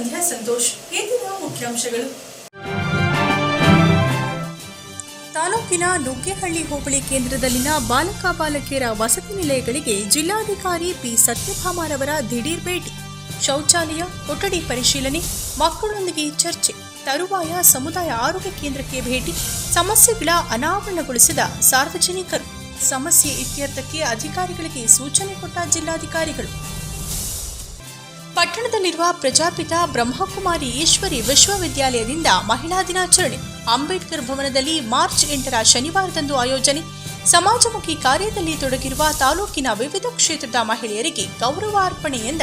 ಸಂಧ್ಯಾ ಸಂತೋಷ್ ಇಂದಿನ ಮುಖ್ಯಾಂಶಗಳು. ತಾಲೂಕಿನ ನುಗ್ಗೇಹಳ್ಳಿ ಹೋಬಳಿ ಕೇಂದ್ರದಲ್ಲಿನ ಬಾಲಕ ಬಾಲಕಿಯರ ವಸತಿ ನಿಲಯಗಳಿಗೆ ಜಿಲ್ಲಾಧಿಕಾರಿ ಪಿ ಸತ್ಯಭಾಮರವರ ದಿಢೀರ್ ಭೇಟಿ. ಶೌಚಾಲಯ, ಕೊಠಡಿ ಪರಿಶೀಲನೆ, ಮಕ್ಕಳೊಂದಿಗೆ ಚರ್ಚೆ, ತರುವಾಯ ಸಮುದಾಯ ಆರೋಗ್ಯ ಕೇಂದ್ರಕ್ಕೆ ಭೇಟಿ, ಸಮಸ್ಯೆಗಳ ಅನಾವರಣಗೊಳಿಸಿದ ಸಾರ್ವಜನಿಕರು. ಸಮಸ್ಯೆ ಇತ್ಯರ್ಥಕ್ಕೆ ಅಧಿಕಾರಿಗಳಿಗೆ ಸೂಚನೆ ಕೊಟ್ಟ ಜಿಲ್ಲಾಧಿಕಾರಿಗಳು. ಪಟ್ಟಣದಲ್ಲಿರುವ ಪ್ರಜಾಪಿತ ಬ್ರಹ್ಮಕುಮಾರಿ ಈಶ್ವರಿ ವಿಶ್ವವಿದ್ಯಾಲಯದಿಂದ ಮಹಿಳಾ ದಿನಾಚರಣೆ. ಅಂಬೇಡ್ಕರ್ ಭವನದಲ್ಲಿ ಮಾರ್ಚ್ ಎಂಟರ ಶನಿವಾರದಂದು ಆಯೋಜನೆ. ಸಮಾಜಮುಖಿ ಕಾರ್ಯದಲ್ಲಿ ತೊಡಗಿರುವ ತಾಲೂಕಿನ ವಿವಿಧ ಕ್ಷೇತ್ರದ ಮಹಿಳೆಯರಿಗೆ ಗೌರವ ಅರ್ಪಣೆ ಎಂದ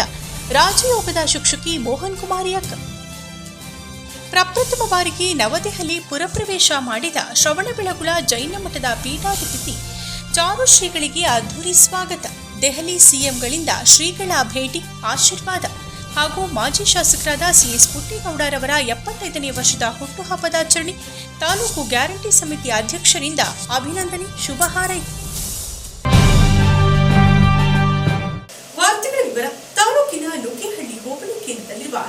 ರಾಜಯೋಗದ ಶಿಕ್ಷಕಿ ಮೋಹನ್ ಕುಮಾರಿ ಅಕ್ಕ. ಪ್ರಪ್ರಥಮ ಬಾರಿಗೆ ನವದೆಹಲಿ ಪುರಪ್ರವೇಶ ಮಾಡಿದ ಶ್ರವಣಬೆಳಗುಳ ಜೈನ ಮಠದ ಪೀಠಾಧಿಪತಿ ಚಾರು ಶ್ರೀಗಳಿಗೆ ಅದ್ಧೂರಿ ಸ್ವಾಗತ. ದೆಹಲಿ ಸಿಎಂಗಳಿಂದ ಶ್ರೀಗಳ ಭೇಟಿ, ಆಶೀರ್ವಾದ. ಹಾಗೂ ಮಾಜಿ ಶಾಸಕರಾದ ಸಿಎಸ್ ಪುಟ್ಟೇಗೌಡರವರ ಎಪ್ಪತ್ತೈದನೇ ವರ್ಷದ ಹುಟ್ಟುಹಬ್ಬದಾಚರಣೆ ತಾಲೂಕು ಗ್ಯಾರಂಟಿ ಸಮಿತಿ ಅಧ್ಯಕ್ಷರಿಂದ ಅಭಿನಂದನೆ, ಶುಭ ಹಾರೈಕೆ.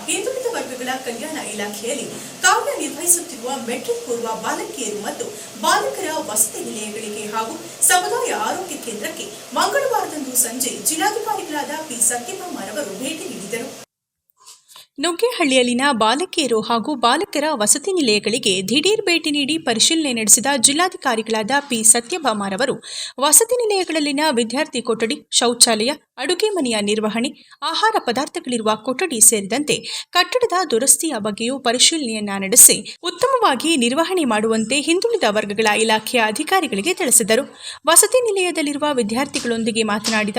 ಹಿಂದುಳಿದ ವರ್ಗಗಳ ಕಲ್ಯಾಣ ಇಲಾಖೆಯಲ್ಲಿ ಕಾರ್ಯನಿರ್ವಹಿಸುತ್ತಿರುವ ಮೆಟ್ರಿಕ್ ಪೂರ್ವ ಬಾಲಕಿಯರು ಮತ್ತು ಬಾಲಕರ ವಸತಿ ನಿಲಯಗಳಿಗೆ ಹಾಗೂ ಸಮುದಾಯ ಆರೋಗ್ಯ ಕೇಂದ್ರಕ್ಕೆ ಮಂಗಳವಾರದಂದು ಸಂಜೆ ಜಿಲ್ಲಾಧಿಕಾರಿಗಳಾದ ಪಿ ಸತ್ಯಭಾಮರವರು ಭೇಟಿ ನೀಡಿದರು. ನುಗ್ಗೇಹಳ್ಳಿಯಲ್ಲಿನ ಬಾಲಕಿಯರು ಹಾಗೂ ಬಾಲಕರ ವಸತಿ ನಿಲಯಗಳಿಗೆ ದಿಢೀರ್ ಭೇಟಿ ನೀಡಿ ಪರಿಶೀಲನೆ ನಡೆಸಿದ ಜಿಲ್ಲಾಧಿಕಾರಿಗಳಾದ ಪಿ ಸತ್ಯಭಾಮರವರು ವಸತಿ ನಿಲಯಗಳಲ್ಲಿನ ವಿದ್ಯಾರ್ಥಿ ಕೊಠಡಿ, ಶೌಚಾಲಯ, ಅಡುಗೆ ಮನೆಯ ನಿರ್ವಹಣೆ, ಆಹಾರ ಪದಾರ್ಥಗಳಿರುವ ಕೊಠಡಿ ಸೇರಿದಂತೆ ಕಟ್ಟಡದ ದುರಸ್ತಿಯ ಬಗ್ಗೆಯೂ ಪರಿಶೀಲನೆಯನ್ನ ನಡೆಸಿ ಉತ್ತಮವಾಗಿ ನಿರ್ವಹಣೆ ಮಾಡುವಂತೆ ಹಿಂದುಳಿದ ವರ್ಗಗಳ ಇಲಾಖೆಯ ಅಧಿಕಾರಿಗಳಿಗೆ ತಿಳಿಸಿದರು. ವಸತಿ ನಿಲಯದಲ್ಲಿರುವ ವಿದ್ಯಾರ್ಥಿಗಳೊಂದಿಗೆ ಮಾತನಾಡಿದ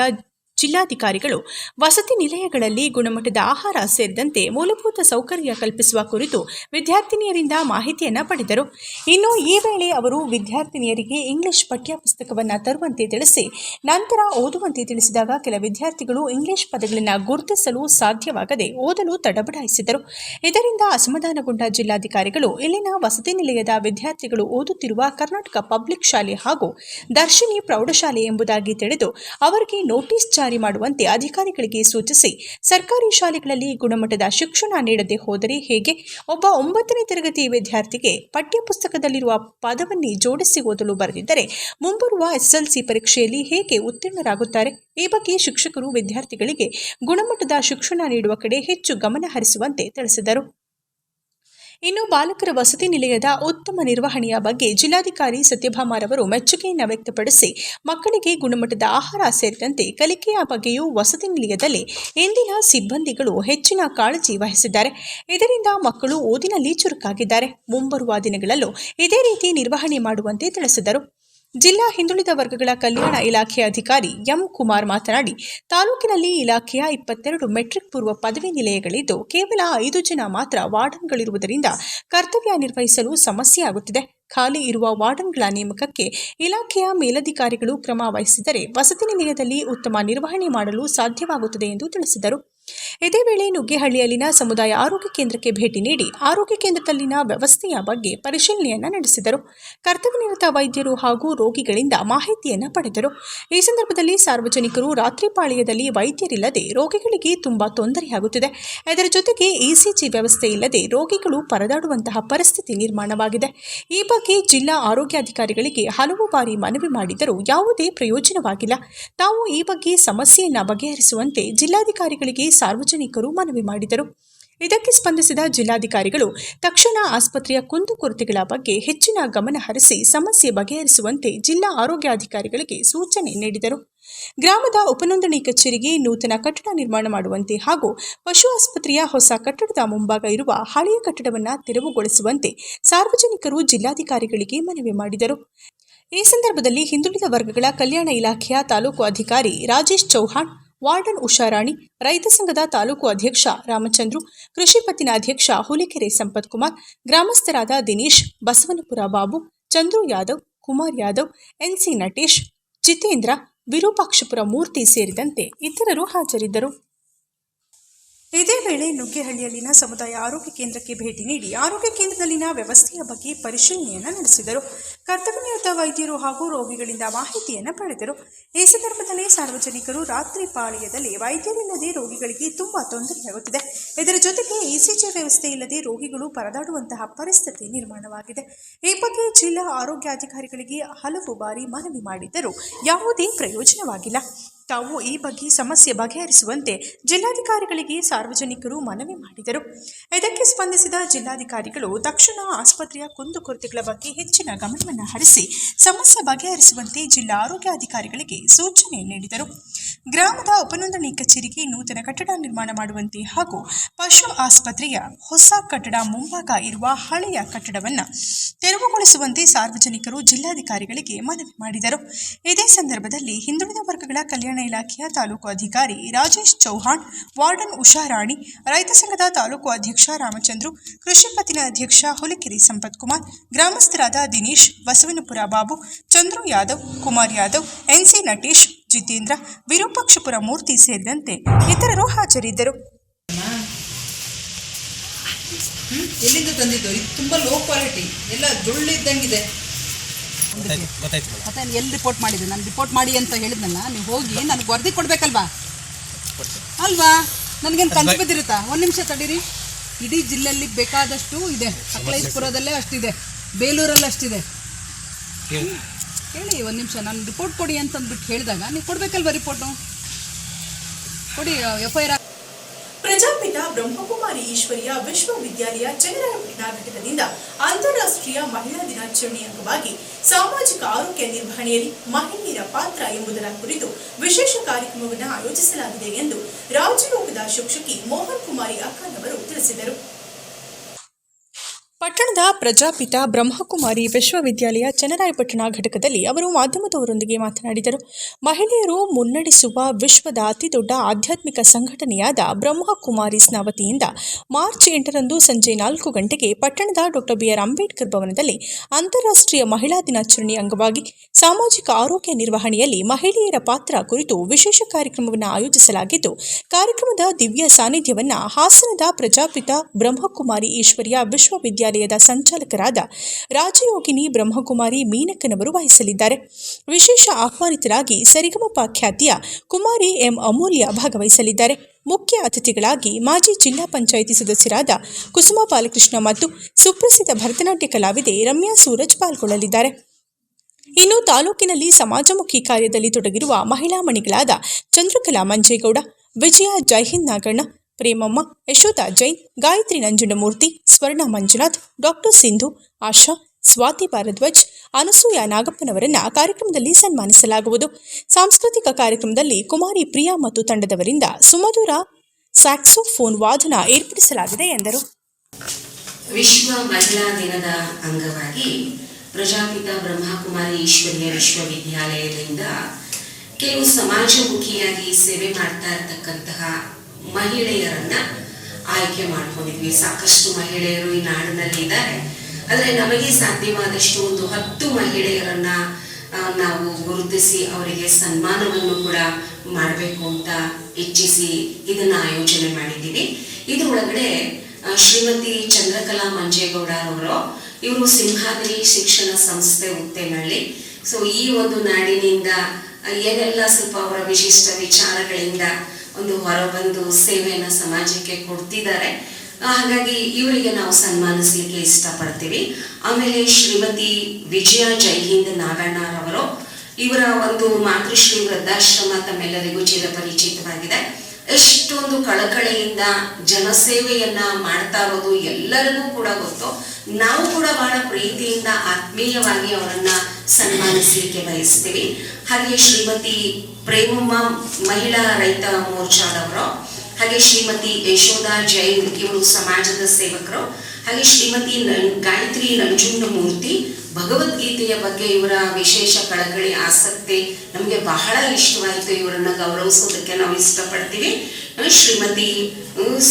ಜಿಲ್ಲಾಧಿಕಾರಿಗಳು ವಸತಿ ನಿಲಯಗಳಲ್ಲಿ ಗುಣಮಟ್ಟದ ಆಹಾರ ಸೇರಿದಂತೆ ಮೂಲಭೂತ ಸೌಕರ್ಯ ಕಲ್ಪಿಸುವ ಕುರಿತು ವಿದ್ಯಾರ್ಥಿನಿಯರಿಂದ ಮಾಹಿತಿಯನ್ನ ಪಡೆದರು. ಇನ್ನು ಈ ವೇಳೆ ಅವರು ವಿದ್ಯಾರ್ಥಿನಿಯರಿಗೆ ಇಂಗ್ಲಿಷ್ ಪಠ್ಯಪುಸ್ತಕವನ್ನು ತರುವಂತೆ ತಿಳಿಸಿ, ನಂತರ ಓದುವಂತೆ ತಿಳಿಸಿದಾಗ ಕೆಲ ವಿದ್ಯಾರ್ಥಿಗಳು ಇಂಗ್ಲಿಷ್ ಪದಗಳನ್ನು ಗುರುತಿಸಲು ಸಾಧ್ಯವಾಗದೆ ಓದಲು ತಡಬಡಾಯಿಸಿದರು. ಇದರಿಂದ ಅಸಮಾಧಾನಗೊಂಡ ಜಿಲ್ಲಾಧಿಕಾರಿಗಳು ಇಲ್ಲಿನ ವಸತಿ ನಿಲಯದ ವಿದ್ಯಾರ್ಥಿಗಳು ಓದುತ್ತಿರುವ ಕರ್ನಾಟಕ ಪಬ್ಲಿಕ್ ಶಾಲೆ ಹಾಗೂ ದರ್ಶಿನಿ ಪ್ರೌಢಶಾಲೆ ಎಂಬುದಾಗಿ ತಿಳಿದು, ಅವರಿಗೆ ನೋಟಿಸ್ ಜಾರಿ ಮಾಡುವಂತೆ ಅಧಿಕಾರಿಗಳಿಗೆ ಸೂಚಿಸಿ, ಸರ್ಕಾರಿ ಶಾಲೆಗಳಲ್ಲಿ ಗುಣಮಟ್ಟದ ಶಿಕ್ಷಣ ನೀಡದೆ ಹೋದರೆ ಹೇಗೆ? ಒಬ್ಬ ಒಂಬತ್ತನೇ ತರಗತಿ ವಿದ್ಯಾರ್ಥಿಗೆ ಪಠ್ಯಪುಸ್ತಕದಲ್ಲಿರುವ ಪದವನ್ನೇ ಜೋಡಿಸಿ ಓದಲು ಬರೆದಿದ್ದರೆ ಮುಂಬರುವ ಎಸ್ಎಲ್ಸಿ ಪರೀಕ್ಷೆಯಲ್ಲಿ ಹೇಗೆ ಉತ್ತೀರ್ಣರಾಗುತ್ತಾರೆ? ಈ ಬಗ್ಗೆ ಶಿಕ್ಷಕರು ವಿದ್ಯಾರ್ಥಿಗಳಿಗೆ ಗುಣಮಟ್ಟದ ಶಿಕ್ಷಣ ನೀಡುವ ಕಡೆ ಹೆಚ್ಚು ಗಮನ ಹರಿಸುವಂತೆ ತಿಳಿಸಿದರು. ಇನ್ನು ಬಾಲಕರ ವಸತಿ ನಿಲಯದ ಉತ್ತಮ ನಿರ್ವಹಣೆಯ ಬಗ್ಗೆ ಜಿಲ್ಲಾಧಿಕಾರಿ ಸತ್ಯಭಾಮಾರವರು ಮೆಚ್ಚುಗೆಯನ್ನು ವ್ಯಕ್ತಪಡಿಸಿ, ಮಕ್ಕಳಿಗೆ ಗುಣಮಟ್ಟದ ಆಹಾರ ಸೇರಿದಂತೆ ಕಲಿಕೆಯ ಬಗ್ಗೆಯೂ ವಸತಿ ನಿಲಯದಲ್ಲಿ ಇಂದಿನ ಸಿಬ್ಬಂದಿಗಳು ಹೆಚ್ಚಿನ ಕಾಳಜಿ ವಹಿಸಿದ್ದಾರೆ. ಇದರಿಂದ ಮಕ್ಕಳು ಓದಿನಲ್ಲಿ ಚುರುಕಾಗಿದ್ದಾರೆ. ಮುಂಬರುವ ದಿನಗಳಲ್ಲೂ ಇದೇ ರೀತಿ ನಿರ್ವಹಣೆ ಮಾಡುವಂತೆ ತಿಳಿಸಿದರು. ಜಿಲ್ಲಾ ಹಿಂದುಳಿದ ವರ್ಗಗಳ ಕಲ್ಯಾಣ ಇಲಾಖೆ ಅಧಿಕಾರಿ ಎಂ ಕುಮಾರ್ ಮಾತನಾಡಿ, ತಾಲೂಕಿನಲ್ಲಿ ಇಲಾಖೆಯ ಇಪ್ಪತ್ತೆರಡು ಮೆಟ್ರಿಕ್ ಪೂರ್ವ ಪದವಿ ನಿಲಯಗಳಿದ್ದು, ಕೇವಲ ಐದು ಜನ ಮಾತ್ರ ವಾರ್ಡನ್ಗಳಿರುವುದರಿಂದ ಕರ್ತವ್ಯ ನಿರ್ವಹಿಸಲು ಸಮಸ್ಯೆ ಆಗುತ್ತಿದೆ. ಖಾಲಿ ಇರುವ ವಾರ್ಡನ್ಗಳ ನೇಮಕಕ್ಕೆ ಇಲಾಖೆಯ ಮೇಲಧಿಕಾರಿಗಳು ಕ್ರಮ ವಹಿಸಿದರೆ, ವಸತಿ ನಿಲಯದಲ್ಲಿ ಉತ್ತಮ ನಿರ್ವಹಣೆ ಮಾಡಲು ಸಾಧ್ಯವಾಗುತ್ತದೆ ಎಂದು ತಿಳಿಸಿದರು. ಇದೇ ವೇಳೆ ನುಗ್ಗೇಹಳ್ಳಿಯಲ್ಲಿನ ಸಮುದಾಯ ಆರೋಗ್ಯ ಕೇಂದ್ರಕ್ಕೆ ಭೇಟಿ ನೀಡಿ ಆರೋಗ್ಯ ಕೇಂದ್ರದಲ್ಲಿನ ವ್ಯವಸ್ಥೆಯ ಬಗ್ಗೆ ಪರಿಶೀಲನೆಯನ್ನು ನಡೆಸಿದರು. ಕರ್ತವ್ಯನಿರತ ವೈದ್ಯರು ಹಾಗೂ ರೋಗಿಗಳಿಂದ ಮಾಹಿತಿಯನ್ನು ಪಡೆದರು. ಈ ಸಂದರ್ಭದಲ್ಲಿ ಸಾರ್ವಜನಿಕರು ರಾತ್ರಿ ಪಾಳ್ಯದಲ್ಲಿ ವೈದ್ಯರಿಲ್ಲದೆ ರೋಗಿಗಳಿಗೆ ತುಂಬಾ ತೊಂದರೆಯಾಗುತ್ತಿದೆ. ಇದರ ಜೊತೆಗೆ ಇಸಿಜಿ ವ್ಯವಸ್ಥೆ ಇಲ್ಲದೆ ರೋಗಿಗಳು ಪರದಾಡುವಂತಹ ಪರಿಸ್ಥಿತಿ ನಿರ್ಮಾಣವಾಗಿದೆ. ಈ ಬಗ್ಗೆ ಜಿಲ್ಲಾ ಆರೋಗ್ಯಾಧಿಕಾರಿಗಳಿಗೆ ಹಲವು ಬಾರಿ ಮನವಿ ಮಾಡಿದರೂ ಯಾವುದೇ ಪ್ರಯೋಜನವಾಗಿಲ್ಲ. ತಾವು ಈ ಬಗ್ಗೆ ಸಮಸ್ಯೆಯನ್ನು ಬಗೆಹರಿಸುವಂತೆ ಜಿಲ್ಲಾಧಿಕಾರಿಗಳಿಗೆ ಸಾರ್ವಜನಿಕರು ಮನವಿ ಮಾಡಿದರು. ಇದಕ್ಕೆ ಸ್ಪಂದಿಸಿದ ಜಿಲ್ಲಾಧಿಕಾರಿಗಳು ತಕ್ಷಣ ಆಸ್ಪತ್ರೆಯ ಕುಂದುಕೊರತೆಗಳ ಬಗ್ಗೆ ಹೆಚ್ಚಿನ ಗಮನ ಹರಿಸಿ ಸಮಸ್ಯೆ ಬಗೆಹರಿಸುವಂತೆ ಜಿಲ್ಲಾ ಆರೋಗ್ಯಾಧಿಕಾರಿಗಳಿಗೆ ಸೂಚನೆ ನೀಡಿದರು. ಗ್ರಾಮದ ಉಪನೋಂದಣಿ ಕಚೇರಿಗೆ ನೂತನ ಕಟ್ಟಡ ನಿರ್ಮಾಣ ಮಾಡುವಂತೆ ಹಾಗೂ ಪಶು ಆಸ್ಪತ್ರೆಯ ಹೊಸ ಕಟ್ಟಡದ ಮುಂಭಾಗ ಇರುವ ಹಳೆಯ ಕಟ್ಟಡವನ್ನು ತೆರವುಗೊಳಿಸುವಂತೆ ಸಾರ್ವಜನಿಕರು ಜಿಲ್ಲಾಧಿಕಾರಿಗಳಿಗೆ ಮನವಿ ಮಾಡಿದರು. ಈ ಸಂದರ್ಭದಲ್ಲಿ ಹಿಂದುಳಿದ ವರ್ಗಗಳ ಕಲ್ಯಾಣ ಇಲಾಖೆಯ ತಾಲೂಕು ಅಧಿಕಾರಿ ರಾಜೇಶ್ ಚೌಹಾಣ್ ವಾರ್ಡನ್ ಉಷಾರಾಣಿ, ರೈತ ಸಂಘದ ತಾಲೂಕು ಅಧ್ಯಕ್ಷ ರಾಮಚಂದ್ರು, ಕೃಷಿ ಪತ್ತಿನ ಅಧ್ಯಕ್ಷ ಹುಲಿಕೆರೆ ಸಂಪತ್ ಕುಮಾರ್ ಗ್ರಾಮಸ್ಥರಾದ ದಿನೇಶ್, ಬಸವನಪುರ ಬಾಬು, ಚಂದ್ರು ಯಾದವ್, ಕುಮಾರ್ ಯಾದವ್, ಎನ್ಸಿ ನಟೇಶ್, ಜಿತೇಂದ್ರ, ವಿರೂಪಾಕ್ಷಪುರ ಮೂರ್ತಿ ಸೇರಿದಂತೆ ಇತರರು ಹಾಜರಿದ್ದರು. ಇದೇ ವೇಳೆ ನುಗ್ಗೆಹಳ್ಳಿಯಲ್ಲಿನ ಸಮುದಾಯ ಆರೋಗ್ಯ ಕೇಂದ್ರಕ್ಕೆ ಭೇಟಿ ನೀಡಿ ಆರೋಗ್ಯ ಕೇಂದ್ರದಲ್ಲಿನ ವ್ಯವಸ್ಥೆಯ ಬಗ್ಗೆ ಪರಿಶೀಲನೆಯನ್ನು ನಡೆಸಿದರು. ಕರ್ತವ್ಯನಿರತ ವೈದ್ಯರು ಹಾಗೂ ರೋಗಿಗಳಿಂದ ಮಾಹಿತಿಯನ್ನು ಪಡೆದರು. ಈ ಸಂದರ್ಭದಲ್ಲಿ ಸಾರ್ವಜನಿಕರು ರಾತ್ರಿ ಪಾಳ್ಯದಲ್ಲಿ ವೈದ್ಯರಿಲ್ಲದೆ ರೋಗಿಗಳಿಗೆ ತುಂಬಾ ತೊಂದರೆಯಾಗುತ್ತಿದೆ ಇದರ ಜೊತೆಗೆ ಇಸಿಜಿ ವ್ಯವಸ್ಥೆ ಇಲ್ಲದೆ ರೋಗಿಗಳು ಪರದಾಡುವಂತಹ ಪರಿಸ್ಥಿತಿ ನಿರ್ಮಾಣವಾಗಿದೆ. ಈ ಬಗ್ಗೆ ಜಿಲ್ಲಾ ಆರೋಗ್ಯಾಧಿಕಾರಿಗಳಿಗೆ ಹಲವು ಬಾರಿ ಮನವಿ ಮಾಡಿದ್ದರೂ ಯಾವುದೇ ಪ್ರಯೋಜನವಾಗಿಲ್ಲ. ತಾವು ಈ ಬಗ್ಗೆ ಸಮಸ್ಯೆ ಬಗೆಹರಿಸುವಂತೆ ಜಿಲ್ಲಾಧಿಕಾರಿಗಳಿಗೆ ಸಾರ್ವಜನಿಕರು ಮನವಿ ಮಾಡಿದರು. ಇದಕ್ಕೆ ಸ್ಪಂದಿಸಿದ ಜಿಲ್ಲಾಧಿಕಾರಿಗಳು ತಕ್ಷಣ ಆಸ್ಪತ್ರೆಯ ಕುಂದುಕೊರತೆಗಳ ಬಗ್ಗೆ ಹೆಚ್ಚಿನ ಗಮನವನ್ನು ಹರಿಸಿ ಸಮಸ್ಯೆ ಬಗೆಹರಿಸುವಂತೆ ಜಿಲ್ಲಾ ಆರೋಗ್ಯಾಧಿಕಾರಿಗಳಿಗೆ ಸೂಚನೆ ನೀಡಿದರು. ಗ್ರಾಮದ ಉಪನೋಂದಣಿ ಕಚೇರಿಗೆ ನೂತನ ಕಟ್ಟಡ ನಿರ್ಮಾಣ ಮಾಡುವಂತೆ ಹಾಗೂ ಪಶು ಆಸ್ಪತ್ರೆಯ ಹೊಸ ಕಟ್ಟಡ ಮುಂಭಾಗ ಇರುವ ಹಳೆಯ ಕಟ್ಟಡವನ್ನು ತೆರವುಗೊಳಿಸುವಂತೆ ಸಾರ್ವಜನಿಕರು ಜಿಲ್ಲಾಧಿಕಾರಿಗಳಿಗೆ ಮನವಿ ಮಾಡಿದರು. ಇದೇ ಸಂದರ್ಭದಲ್ಲಿ ಹಿಂದುಳಿದ ವರ್ಗಗಳ ಕಲ್ಯಾಣ ಇಲಾಖೆಯ ತಾಲೂಕು ಅಧಿಕಾರಿ ರಾಜೇಶ್ ಚೌಹಾಣ್, ವಾರ್ಡನ್ ಉಷಾರಾಣಿ ರೈತ ಸಂಘದ ತಾಲೂಕು ಅಧ್ಯಕ್ಷ ರಾಮಚಂದ್ರು, ಕೃಷಿ ಪತ್ತಿನ ಅಧ್ಯಕ್ಷ ಹುಲಿಕೆರೆ ಸಂಪತ್ ಕುಮಾರ್, ಗ್ರಾಮಸ್ಥರಾದ ದಿನೇಶ್, ಬಸವನಪುರ ಬಾಬು, ಚಂದ್ರು ಯಾದವ್, ಕುಮಾರ್ ಯಾದವ್, ಎನ್ಸಿ ನಟೇಶ್, ಜಿತೇಂದ್ರ, ವಿರೂಪಾಕ್ಷಪುರ ಮೂರ್ತಿ ಸೇರಿದಂತೆ ಇತರರು ಹಾಜರಿದ್ದರು? ಎಲ್ಲಿಂದ ತಂದಿದ್ದು? ಇದು ತುಂಬಾ ಲೋ ಕ್ವಾಲಿಟಿ ಎಲ್ಲ ಜೊಳ್ಳಿದ್ದಂಗಿದೆ. ಗೊತ್ತಾಯ್ತು ಮತ್ತೆ ಎಲ್ಲಿ ರಿಪೋರ್ಟ್ ಮಾಡಿದೆ ನಾನು ರಿಪೋರ್ಟ್ ಮಾಡಿ ಅಂತ ಹೇಳಿದ್ನಲ್ಲ ನೀವು ಹೋಗಿ ನನಗೆ ವರದಿ ಕೊಡ್ಬೇಕಲ್ವಾ? ಅಲ್ವಾ? ನನಗೇನು ಕನ್ಸು ಬಿದ್ದಿರುತ್ತಾ? ಒಂದು ನಿಮಿಷ ತಡೀರಿ. ಇಡೀ ಜಿಲ್ಲೆಯಲ್ಲಿ ಬೇಕಾದಷ್ಟು ಇದೆ. ಸಕಲೇಶ್ಪುರದಲ್ಲೇ ಅಷ್ಟಿದೆ. ಬೇಲೂರಲ್ಲಿ ಅಷ್ಟಿದೆ. ಹೇಳಿ ಒಂದ್ ನಿಮಿಷ. ನಾನು ರಿಪೋರ್ಟ್ ಕೊಡಿ ಅಂತಂದ್ಬಿಟ್ಟು ಹೇಳಿದಾಗ ನೀವು ಕೊಡ್ಬೇಕಲ್ವಾ ರಿಪೋರ್ಟು ಕೊಡಿ F I R Brahmakumari Ishwariya Vishwavidyalaya Channarayapatna ಘಟಕದಿಂದ ಅಂತಾರಾಷ್ಟ್ರೀಯ ಮಹಿಳಾ ದಿನಾಚರಣೆ ಅಂಗವಾಗಿ ಸಾಮಾಜಿಕ ಆರೋಗ್ಯ ನಿರ್ವಹಣೆಯಲ್ಲಿ ಮಹಿಳೆಯರ ಪಾತ್ರ ಎಂಬುದರ ಕುರಿತು ವಿಶೇಷ ಕಾರ್ಯಕ್ರಮವನ್ನು ಆಯೋಜಿಸಲಾಗಿದೆ ಎಂದು ರಾಜಯೋಗದ ಶಿಕ್ಷಕಿ ಮೋಹನ್ ಕುಮಾರಿ ಅಕ್ಕನವರು ತಿಳಿಸಿದರು. ಪಟ್ಟಣದ ಪ್ರಜಾಪಿತ ಬ್ರಹ್ಮಕುಮಾರಿ ವಿಶ್ವವಿದ್ಯಾಲಯ ಚನ್ನರಾಯಪಟ್ಟಣ ಘಟಕದಲ್ಲಿ ಅವರು ಮಾಧ್ಯಮದವರೊಂದಿಗೆ ಮಾತನಾಡಿದರು. ಮಹಿಳೆಯರು ಮುನ್ನಡೆಸುವ ವಿಶ್ವದ ಅತಿದೊಡ್ಡ ಆಧ್ಯಾತ್ಮಿಕ ಸಂಘಟನೆಯಾದ ಬ್ರಹ್ಮಕುಮಾರಿ ವತಿಯಿಂದ ಮಾರ್ಚ್ ಎಂಟರಂದು ಸಂಜೆ ನಾಲ್ಕು ಗಂಟೆಗೆ ಪಟ್ಟಣದ ಡಾಕ್ಟರ್ ಬಿಆರ್ ಅಂಬೇಡ್ಕರ್ ಭವನದಲ್ಲಿ ಅಂತಾರಾಷ್ಟ್ರೀಯ ಮಹಿಳಾ ದಿನಾಚರಣೆ ಅಂಗವಾಗಿ ಸಾಮಾಜಿಕ ಆರೋಗ್ಯ ನಿರ್ವಹಣೆಯಲ್ಲಿ ಮಹಿಳೆಯರ ಪಾತ್ರ ಕುರಿತು ವಿಶೇಷ ಕಾರ್ಯಕ್ರಮವನ್ನು ಆಯೋಜಿಸಲಾಗಿದ್ದು, ಕಾರ್ಯಕ್ರಮದ ದಿವ್ಯ ಸಾನ್ನಿಧ್ಯವನ್ನು ಹಾಸನದ ಪ್ರಜಾಪಿತ ಬ್ರಹ್ಮಕುಮಾರಿ ಈಶ್ವರ್ಯ ವಿಶ್ವವಿದ್ಯಾಲಯದ ಸಂಚಾಲಕರಾದ ರಾಜಯೋಗಿನಿ ಬ್ರಹ್ಮಕುಮಾರಿ ಮೀನಕ್ಕನವರು ವಹಿಸಲಿದ್ದಾರೆ. ವಿಶೇಷ ಆಹ್ವಾನಿತರಾಗಿ ಸರಿಗಮಪ ಖ್ಯಾತಿಯ ಕುಮಾರಿ ಎಂ ಅಮೂಲ್ಯ ಭಾಗವಹಿಸಲಿದ್ದಾರೆ. ಮುಖ್ಯ ಅತಿಥಿಗಳಾಗಿ ಮಾಜಿ ಜಿಲ್ಲಾ ಪಂಚಾಯಿತಿ ಸದಸ್ಯರಾದ ಕುಸುಮ ಬಾಲಕೃಷ್ಣ ಮತ್ತು ಸುಪ್ರಸಿದ್ಧ ಭರತನಾಟ್ಯ ಕಲಾವಿದೆ ರಮ್ಯಾ ಸೂರಜ್ ಪಾಲ್ಗೊಳ್ಳಲಿದ್ದಾರೆ. ಇನ್ನು ತಾಲೂಕಿನಲ್ಲಿ ಸಮಾಜಮುಖಿ ಕಾರ್ಯದಲ್ಲಿ ತೊಡಗಿರುವ ಮಹಿಳಾ ಮಣಿಗಳಾದ ಚಂದ್ರಕಲಾ ಮಂಜೇಗೌಡ, ವಿಜಯ ಜೈಹಿಂದ್ ನಾಗಣ್ಣ ಪ್ರೇಮಮ್ಮ, ಯಶೋಧ ಜೈನ್, ಗಾಯತ್ರಿ ನಂಜುಂಡಮೂರ್ತಿ, ಸ್ವರ್ಣ ಮಂಜುನಾಥ್, ಡಾಕ್ಟರ್ ಸಿಂಧು, ಆಶಾ, ಸ್ವಾತಿ ಭಾರದ್ವಾಜ್, ಅನಸೂಯ ನಾಗಪ್ಪನವರನ್ನ ಕಾರ್ಯಕ್ರಮದಲ್ಲಿ ಸನ್ಮಾನಿಸಲಾಗುವುದು. ಸಾಂಸ್ಕೃತಿಕ ಕಾರ್ಯಕ್ರಮದಲ್ಲಿ ಕುಮಾರಿ ಪ್ರಿಯಾ ಮತ್ತು ತಂಡದವರಿಂದ ಸುಮಧುರ ಸ್ಯಾಕ್ಸೋಫೋನ್ ವಾದನ ಏರ್ಪಡಿಸಲಾಗಿದೆ ಎಂದರು. ವಿಶ್ವ ಮಹಿಳಾ ದಿನದ ಅಂಗವಾಗಿ ಪ್ರಜಾಪಿತ ಬ್ರಹ್ಮಕುಮಾರಿ ಈಶ್ವರ್ಯ ವಿಶ್ವವಿದ್ಯಾಲಯದಿಂದ ಕೆಲವು ಸಮಾಜಮುಖಿಯಾಗಿ ಸೇವೆ ಮಾಡ್ತಾ ಇರ್ತಕ್ಕಂತಹ ಮಹಿಳೆಯರನ್ನ ಆಯ್ಕೆ ಮಾಡ್ಕೊಂಡಿದ್ವಿ. ಸಾಕಷ್ಟು ಮಹಿಳೆಯರು ಈ ನಾಡಿನಲ್ಲಿ ಇದ್ದಾರೆ. ಆದರೆ ನಮಗೆ ಸಾಧ್ಯವಾದಷ್ಟು ಒಂದು ಹತ್ತು ಮಹಿಳೆಯರನ್ನ ನಾವು ಗುರುತಿಸಿ ಅವರಿಗೆ ಸನ್ಮಾನವನ್ನು ಕೂಡ ಮಾಡಬೇಕು ಅಂತ ಇಚ್ಛಿಸಿ ಇದನ್ನ ಆಯೋಜನೆ ಮಾಡಿದ್ದೀವಿ. ಇದರೊಳಗಡೆ ಶ್ರೀಮತಿ ಚಂದ್ರಕಲಾ ಮಂಜೇಗೌಡ ಅವರು ಇವರು ಸಿಂಹಾದ್ರಿ ಶಿಕ್ಷಣ ಸಂಸ್ಥೆ ಉತ್ತೇನಹಳ್ಳಿ ಸೊ ಈ ಒಂದು ನಾಡಿನಿಂದ ಏನೆಲ್ಲ ಸ್ವಲ್ಪ ಅವರ ವಿಶಿಷ್ಟ ವಿಚಾರಗಳಿಂದ ಒಂದು ಹೊರಬಂದು ಸೇವೆಯನ್ನ ಸಮಾಜಕ್ಕೆ ಕೊಡ್ತಿದ್ದಾರೆ. ಹಾಗಾಗಿ ಇವರಿಗೆ ನಾವು ಸನ್ಮಾನಿಸಲಿಕ್ಕೆ ಇಷ್ಟಪಡ್ತೀವಿ. ಆಮೇಲೆ ಶ್ರೀಮತಿ ವಿಜಯ ಜೈಹಿಂದ್ ನಾಗಣ್ಣರವರು ಇವರ ಒಂದು ಮಾತೃಶ್ರೀ ವೃದ್ಧಾಶ್ರಮ ತಮ್ಮೆಲ್ಲರಿಗೂ ಚಿರಪರಿಚಿತವಾಗಿದೆ ಎಷ್ಟೊಂದು ಕಳಕಳಿಯಿಂದ ಜನಸೇವೆಯನ್ನ ಮಾಡ್ತಾ ಇರೋದು ಎಲ್ಲರಿಗೂ ಕೂಡ ಗೊತ್ತು. ನಾವು ಕೂಡ ಬಹಳ ಪ್ರೀತಿಯಿಂದ, ಆತ್ಮೀಯವಾಗಿ ಅವರನ್ನ ಸನ್ಮಾನಿಸಲಿಕ್ಕೆ ಬಯಸ್ತೀವಿ. ಹಾಗೆ ಶ್ರೀಮತಿ ಪ್ರೇಮಮ್ಮ ಮಹಿಳಾ ರೈತ ಮೋರ್ಚಾದವರು, ಹಾಗೆ ಶ್ರೀಮತಿ ಯಶೋಧ ಜೈನ್ ಇವರು ಸಮಾಜದ ಸೇವಕರು, ಹಾಗೆ ಶ್ರೀಮತಿ ಗಾಯತ್ರಿ ನಂಜುಂಡಮೂರ್ತಿ ಭಗವದ್ಗೀತೆಯ ಬಗ್ಗೆ ಇವರ ವಿಶೇಷ ಕಳಕಳಿ ಆಸಕ್ತಿ ನಮಗೆ ಬಹಳ ಇಷ್ಟವಾಯಿತು ಇವರನ್ನ ಗೌರವಿಸೋದಕ್ಕೆ ನಾವು ಇಷ್ಟಪಡ್ತೀವಿ. ಶ್ರೀಮತಿ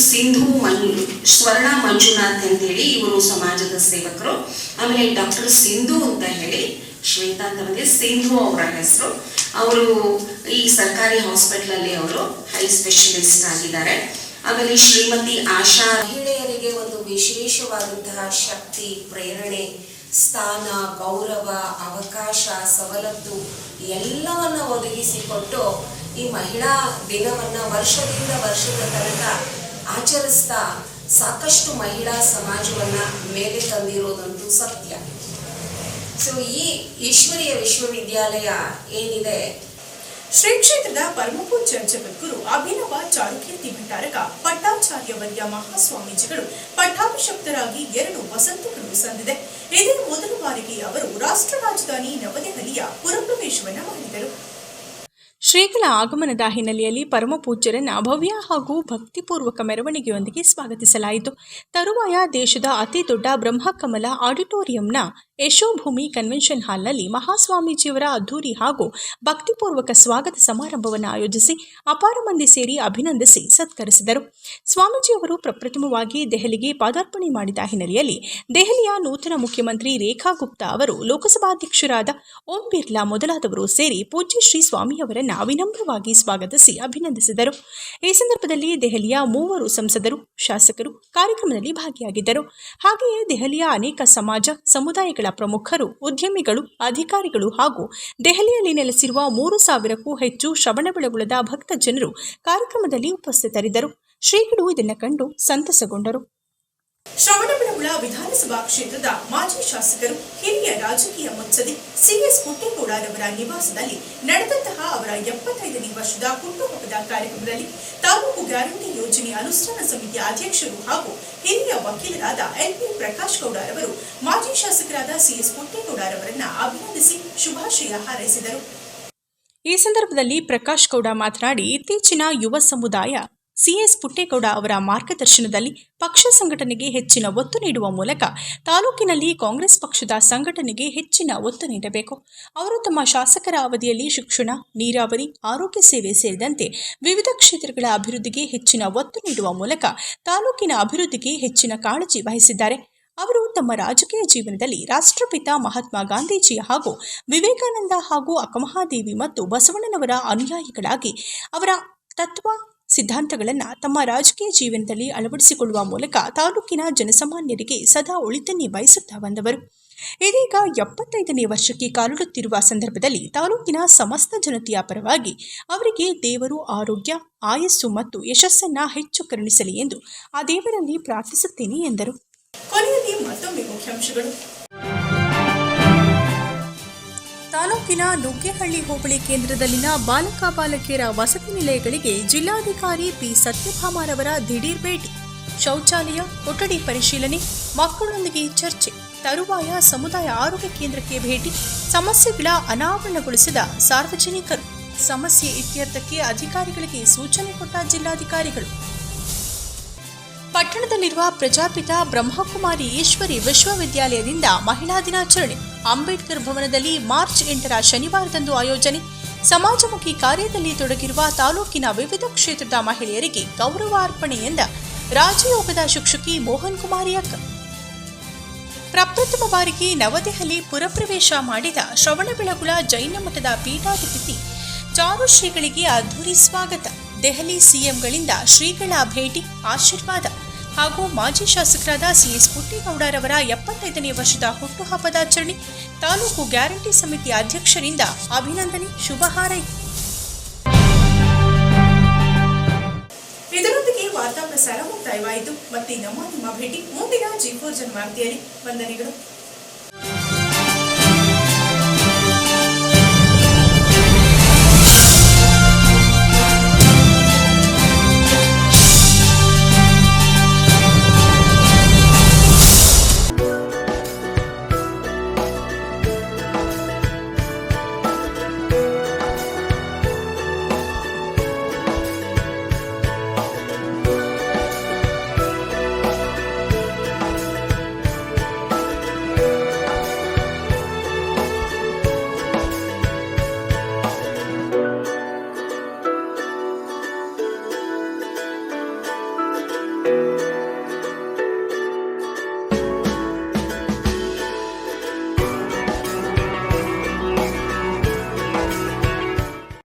ಸಿಂಧು ಮಂಜು ಸ್ವರ್ಣ ಮಂಜುನಾಥ್ ಅಂತ ಹೇಳಿ ಇವರು ಸಮಾಜದ ಸೇವಕರು. ಆಮೇಲೆ ಡಾಕ್ಟರ್ ಸಿಂಧು ಅಂತ ಹೇಳಿ ಶ್ವೇತಾ ಅಂತ ಬಂದಿದೆ. ಸಿಂಧು ಅವರ ಹೆಸರು. ಅವರು ಈ ಸರ್ಕಾರಿ ಹಾಸ್ಪಿಟಲ್ ಅಲ್ಲಿ ಅವರು ಹೈ ಸ್ಪೆಷಲಿಸ್ಟ್ ಆಗಿದ್ದಾರೆ. ಆಮೇಲೆ ಶ್ರೀಮತಿ ಆಶಾ ಮಹಿಳೆಯರಿಗೆ ಒಂದು ವಿಶೇಷವಾದಂತಹ ಶಕ್ತಿ, ಪ್ರೇರಣೆ, ಸ್ಥಾನ, ಗೌರವ, ಅವಕಾಶ, ಸವಲತ್ತು ಎಲ್ಲವನ್ನ ಒದಗಿಸಿಕೊಟ್ಟು ಈ ಮಹಿಳಾ ದಿನವನ್ನ ವರ್ಷದಿಂದ ವರ್ಷದ ತನಕ ಆಚರಿಸ್ತಾ ಸಾಕಷ್ಟು ಮಹಿಳಾ ಸಮಾಜವನ್ನ ಮೇಲೆ ತಂದಿರೋದಂತೂ ಸತ್ಯ. ಸೊ ಈ ಈಶ್ವರೀಯ ವಿಶ್ವವಿದ್ಯಾಲಯ ಏನಿದೆ? ಶ್ರೀ ಕ್ಷೇತ್ರದ ಪರಮಪೂಜ್ಯ ಜಗದ್ಗುರು ಅಭಿನವ ಚಾರುಕೀರ್ತಿ ಭಟ್ಟಾರಕ ಪಟ್ಟಾಚಾರ್ಯ ವರ್ಯ ಮಹಾಸ್ವಾಮೀಜಿಗಳು ಪಟ್ಟಾಭಿಷಕ್ತರಾಗಿ ಎರಡು ವಸಂತಗಳು ಸಂದಿದೆ. ಇದೇ ಮೊದಲ ಬಾರಿಗೆ ಅವರು ರಾಷ್ಟ್ರ ರಾಜಧಾನಿ ನವದೆಹಲಿಯ ಪುರಪ್ರವೇಶವನ್ನು ಮಾಡಿದರು. ಶ್ರೀಗಳ ಆಗಮನದ ಹಿನ್ನೆಲೆಯಲ್ಲಿ ಪರಮಪೂಜ್ಯರನ್ನು ಭವ್ಯ ಹಾಗೂ ಭಕ್ತಿಪೂರ್ವಕ ಮೆರವಣಿಗೆಯೊಂದಿಗೆ ಸ್ವಾಗತಿಸಲಾಯಿತು. ತರುವಾಯ ದೇಶದ ಅತಿ ದೊಡ್ಡ ಬ್ರಹ್ಮಕಮಲ ಆಡಿಟೋರಿಯಂನ ಯಶೋಭೂಮಿ ಕನ್ವೆನ್ಷನ್ ಹಾಲ್ನಲ್ಲಿ ಮಹಾಸ್ವಾಮೀಜಿಯವರ ಅದ್ದೂರಿ ಹಾಗೂ ಭಕ್ತಿಪೂರ್ವಕ ಸ್ವಾಗತ ಸಮಾರಂಭವನ್ನು ಆಯೋಜಿಸಿ ಅಪಾರ ಮಂದಿ ಸೇರಿ ಅಭಿನಂದಿಸಿ ಸತ್ಕರಿಸಿದರು. ಸ್ವಾಮೀಜಿಯವರು ಪ್ರಪ್ರಥಮವಾಗಿ ದೆಹಲಿಗೆ ಪಾದಾರ್ಪಣೆ ಮಾಡಿದ ಹಿನ್ನೆಲೆಯಲ್ಲಿ ದೆಹಲಿಯ ನೂತನ ಮುಖ್ಯಮಂತ್ರಿ ರೇಖಾ ಗುಪ್ತಾ ಅವರು ಲೋಕಸಭಾಧ್ಯಕ್ಷರಾದ ಓಂ ಬಿರ್ಲಾ ಮೊದಲಾದವರು ಸೇರಿ ಪೂಜ್ಯ ಶ್ರೀ ಸ್ವಾಮಿಯವರನ್ನು ವಿನಮ್ರವಾಗಿ ಸ್ವಾಗತಿಸಿ ಅಭಿನಂದಿಸಿದರು. ಈ ಸಂದರ್ಭದಲ್ಲಿ ದೆಹಲಿಯ ಮೂವರು ಸಂಸದರು, ಶಾಸಕರು ಕಾರ್ಯಕ್ರಮದಲ್ಲಿ ಭಾಗಿಯಾಗಿದ್ದರು. ಹಾಗೆಯೇ ದೆಹಲಿಯ ಅನೇಕ ಸಮಾಜ, ಸಮುದಾಯಗಳ ಪ್ರಮುಖರು, ಉದ್ಯಮಿಗಳು, ಅಧಿಕಾರಿಗಳು ಹಾಗೂ ದೆಹಲಿಯಲ್ಲಿ ನೆಲೆಸಿರುವ ಮೂರು ಸಾವಿರಕ್ಕೂ ಹೆಚ್ಚು ಶ್ರವಣಬೆಳಗೊಳದ ಭಕ್ತ ಜನರು ಕಾರ್ಯಕ್ರಮದಲ್ಲಿ ಉಪಸ್ಥಿತರಿದ್ದರು. ಶ್ರೀಗಳು ಇದನ್ನು ಕಂಡು ಸಂತಸಗೊಂಡರು. ಶ್ರವಣಬೆಳಗೊಳ ವಿಧಾನಸಭಾ ಕ್ಷೇತ್ರದ ಮಾಜಿ ಶಾಸಕರು, ಹಿರಿಯ ರಾಜಕೀಯ ಮುತ್ಸದಿ ಸಿಎಸ್ ಪುಟ್ಟೇಗೌಡರವರ ನಿವಾಸದಲ್ಲಿ ನಡೆದಂತಹ ಅವರ ಎಪ್ಪತ್ತೈದನೇ ವರ್ಷದ ಹುಟ್ಟುಹಬ್ಬದ ಕಾರ್ಯಕ್ರಮದಲ್ಲಿ ತಾಲೂಕು ಗ್ಯಾರಂಟಿ ಯೋಜನೆ ಅನುಷ್ಠಾನ ಸಮಿತಿಯ ಅಧ್ಯಕ್ಷರು ಹಾಗೂ ಹಿರಿಯ ವಕೀಲರಾದ ಎಲ್ಪಿ ಪ್ರಕಾಶ್ ಗೌಡ ರವರು, ಮಾಜಿ ಶಾಸಕರಾದ ಸಿಎಸ್ ಪುಟ್ಟೇಗೌಡರವರನ್ನ ಅಭಿನಂದಿಸಿ ಶುಭಾಶಯ ಹಾರೈಸಿದರು. ಈ ಸಂದರ್ಭದಲ್ಲಿ ಪ್ರಕಾಶ್ ಗೌಡ ಮಾತನಾಡಿ, ಇತ್ತೀಚಿನ ಯುವ ಸಮುದಾಯ ಸಿಎಸ್ ಪುಟ್ಟೇಗೌಡ ಅವರ ಮಾರ್ಗದರ್ಶನದಲ್ಲಿ ಪಕ್ಷ ಸಂಘಟನೆಗೆ ಹೆಚ್ಚಿನ ಒತ್ತು ನೀಡುವ ಮೂಲಕ ತಾಲೂಕಿನಲ್ಲಿ ಕಾಂಗ್ರೆಸ್ ಪಕ್ಷದ ಸಂಘಟನೆಗೆ ಹೆಚ್ಚಿನ ಒತ್ತು ನೀಡಬೇಕು. ಅವರು ತಮ್ಮ ಶಾಸಕರ ಅವಧಿಯಲ್ಲಿ ಶಿಕ್ಷಣ, ನೀರಾವರಿ, ಆರೋಗ್ಯ ಸೇವೆ ಸೇರಿದಂತೆ ವಿವಿಧ ಕ್ಷೇತ್ರಗಳ ಅಭಿವೃದ್ಧಿಗೆ ಹೆಚ್ಚಿನ ಒತ್ತು ನೀಡುವ ಮೂಲಕ ತಾಲೂಕಿನ ಅಭಿವೃದ್ಧಿಗೆ ಹೆಚ್ಚಿನ ಕಾಳಜಿ ವಹಿಸಿದ್ದಾರೆ. ಅವರು ತಮ್ಮ ರಾಜಕೀಯ ಜೀವನದಲ್ಲಿ ರಾಷ್ಟ್ರಪಿತ ಮಹಾತ್ಮ ಗಾಂಧೀಜಿ ಹಾಗೂ ವಿವೇಕಾನಂದ ಹಾಗೂ ಅಕ್ಕಮಹಾದೇವಿ ಮತ್ತು ಬಸವಣ್ಣನವರ ಅನುಯಾಯಿಗಳಾಗಿ ಅವರ ತತ್ವ ಸಿದ್ಧಾಂತಗಳನ್ನು ತಮ್ಮ ರಾಜಕೀಯ ಜೀವನದಲ್ಲಿ ಅಳವಡಿಸಿಕೊಳ್ಳುವ ಮೂಲಕ ತಾಲೂಕಿನ ಜನಸಾಮಾನ್ಯರಿಗೆ ಸದಾ ಒಳಿತನ್ನೇ ಬಯಸುತ್ತಾ ಬಂದವರು. ಇದೀಗ ಎಪ್ಪತ್ತೈದನೇ ವರ್ಷಕ್ಕೆ ಕಾಲಿಡುತ್ತಿರುವ ಸಂದರ್ಭದಲ್ಲಿ ತಾಲೂಕಿನ ಸಮಸ್ತ ಜನತೆಯ ಪರವಾಗಿ ಅವರಿಗೆ ದೇವರು ಆರೋಗ್ಯ, ಆಯಸ್ಸು ಮತ್ತು ಯಶಸ್ಸನ್ನ ಹೆಚ್ಚು ಕರುಣಿಸಲಿ ಎಂದು ಆ ದೇವರಲ್ಲಿ ಪ್ರಾರ್ಥಿಸುತ್ತೇನೆ ಎಂದರು. ಕೊನೆಯಲ್ಲಿ ಮತ್ತೊಮ್ಮೆ ಮುಖ್ಯಾಂಶಗಳು. ತಾಲೂಕಿನ ನುಗ್ಗೇಹಳ್ಳಿ ಹೋಬಳಿ ಕೇಂದ್ರದಲ್ಲಿನ ಬಾಲಕ ಬಾಲಕಿಯರ ವಸತಿ ನಿಲಯಗಳಿಗೆ ಜಿಲ್ಲಾಧಿಕಾರಿ ಪಿ ಸತ್ಯಭಾಮರವರ ದಿಢೀರ್ ಭೇಟಿ. ಶೌಚಾಲಯ, ಕೊಠಡಿ ಪರಿಶೀಲನೆ, ಮಕ್ಕಳೊಂದಿಗೆ ಚರ್ಚೆ, ತರುವಾಯ ಸಮುದಾಯ ಆರೋಗ್ಯ ಕೇಂದ್ರಕ್ಕೆ ಭೇಟಿ, ಸಮಸ್ಯೆಗಳ ಅನಾವರಣಗೊಳಿಸಿದ ಸಾರ್ವಜನಿಕರು. ಸಮಸ್ಯೆ ಇತ್ಯರ್ಥಕ್ಕೆ ಅಧಿಕಾರಿಗಳಿಗೆ ಸೂಚನೆ ಕೊಟ್ಟ ಜಿಲ್ಲಾಧಿಕಾರಿಗಳು. ಪಟ್ಟಣದಲ್ಲಿರುವ ಪ್ರಜಾಪಿತ ಬ್ರಹ್ಮಕುಮಾರಿ ಈಶ್ವರಿ ವಿಶ್ವವಿದ್ಯಾಲಯದಿಂದ ಮಹಿಳಾ ದಿನಾಚರಣೆ. ಅಂಬೇಡ್ಕರ್ ಭವನದಲ್ಲಿ ಮಾರ್ಚ್ ಎಂಟರ ಶನಿವಾರದಂದು ಆಯೋಜನೆ. ಸಮಾಜಮುಖಿ ಕಾರ್ಯದಲ್ಲಿ ತೊಡಗಿರುವ ತಾಲೂಕಿನ ವಿವಿಧ ಕ್ಷೇತ್ರದ ಮಹಿಳೆಯರಿಗೆ ಗೌರವ ಅರ್ಪಣೆ ಎಂದ ರಾಜಯೋಗದ ಶಿಕ್ಷಕಿ ಮೋಹನ್ ಕುಮಾರಿ ಅಕ್ಕ. ಪ್ರಪ್ರಥಮ ಬಾರಿಗೆ ನವದೆಹಲಿ ಪುರಪ್ರವೇಶ ಮಾಡಿದ ಶ್ರವಣಬೆಳಗುಳ ಜೈನ ಮಠದ ಪೀಠಾಧಿಪತಿ ಚಾರು ಶ್ರೀಗಳಿಗೆ ಅದ್ಧೂರಿ ಸ್ವಾಗತ. ದೆಹಲಿ ಸಿಎಂಗಳಿಂದ ಶ್ರೀಗಳ ಭೇಟಿ, ಆಶೀರ್ವಾದ. ಹಾಗೂ ಮಾಜಿ ಶಾಸಕರಾದ ಸಿಎಸ್ ಪುಟ್ಟೇಗೌಡರವರ ಎಪ್ಪತ್ತೈದನೇ ವರ್ಷದ ಹುಟ್ಟುಹಬ್ಬದಾಚರಣೆ ತಾಲೂಕು ಗ್ಯಾರಂಟಿ ಸಮಿತಿ ಅಧ್ಯಕ್ಷರಿಂದ ಅಭಿನಂದನೆ, ಶುಭ ಹಾರೈಕೆ. ಇದರೊಂದಿಗೆ ವಾರ್ತಾ ಪ್ರಸಾರ ಮುಕ್ತಾಯವಾಯಿತು. ಮತ್ತೆ ನಮ್ಮ ನಿಮ್ಮ ಭೇಟಿ ಮುಂದಿನ ಜಿ ಫೋರ್ ಜನ್ಮಾರ್ತಿಯಲ್ಲಿ ವಂದನೆಗಳು.